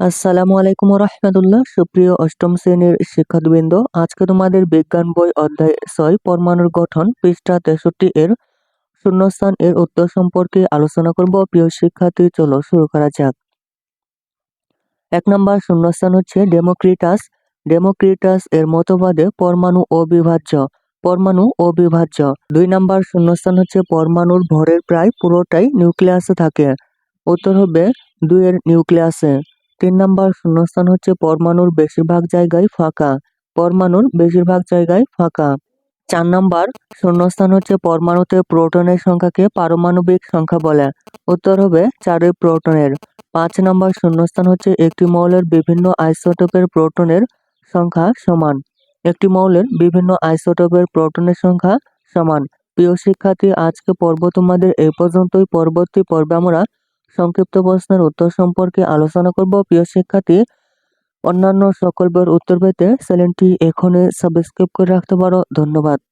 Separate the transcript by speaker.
Speaker 1: আসসালামু আলাইকুম রহমতুল্লাহ সুপ্রিয় অষ্টম শ্রেণির শিক্ষার্থীবৃন্দ, আজকে তোমাদের বিজ্ঞান বই অধ্যায় ছয়, পরমাণুর গঠন, পৃষ্ঠা তেষট্টি এর শূন্যস্থান এর উত্তর সম্পর্কে আলোচনা করব। প্রিয় শিক্ষার্থী, চলো শুরু করা যাক। এক নম্বর শূন্যস্থান হচ্ছে ডেমোক্রিটাস। ডেমোক্রিটাস এর মতবাদে পরমাণু অবিভাজ্য পরমাণু অবিভাজ্য। দুই নম্বর শূন্যস্থান হচ্ছে পরমাণুর ভরের প্রায় পুরোটাই নিউক্লিয়াসে থাকে। উত্তর হবে দুইয়ের নিউক্লিয়াসে। তিন নম্বর শূন্যস্থান হচ্ছে পরমাণুর বেশিরভাগ জায়গায় ফাঁকা। পরমাণুর বেশিরভাগ জায়গায় ফাঁকা। চার নম্বর শূন্যস্থান হচ্ছে পরমাণুতে প্রোটনের সংখ্যাকে পারমাণবিক সংখ্যা বলে। উত্তর হবে চারই প্রোটনের। পাঁচ নম্বর শূন্যস্থান হচ্ছে একটি মৌলের বিভিন্ন আইসোটোপের প্রোটনের সংখ্যা সমান। একটি মৌলের বিভিন্ন আইসোটোপের প্রোটনের সংখ্যা সমান। প্রিয় শিক্ষার্থী, আজকে পর্ব তোমাদের এই পর্যন্তই। পরবর্তী পর্বে আমরা সংক্ষিপ্ত প্রশ্নের উত্তর সম্পর্কে আলোচনা করব। প্রিয় শিক্ষার্থী, অন্যান্য সকল উত্তর পেতে চ্যানেলটি এখনই সাবস্ক্রাইব করে রাখতে পারো। ধন্যবাদ।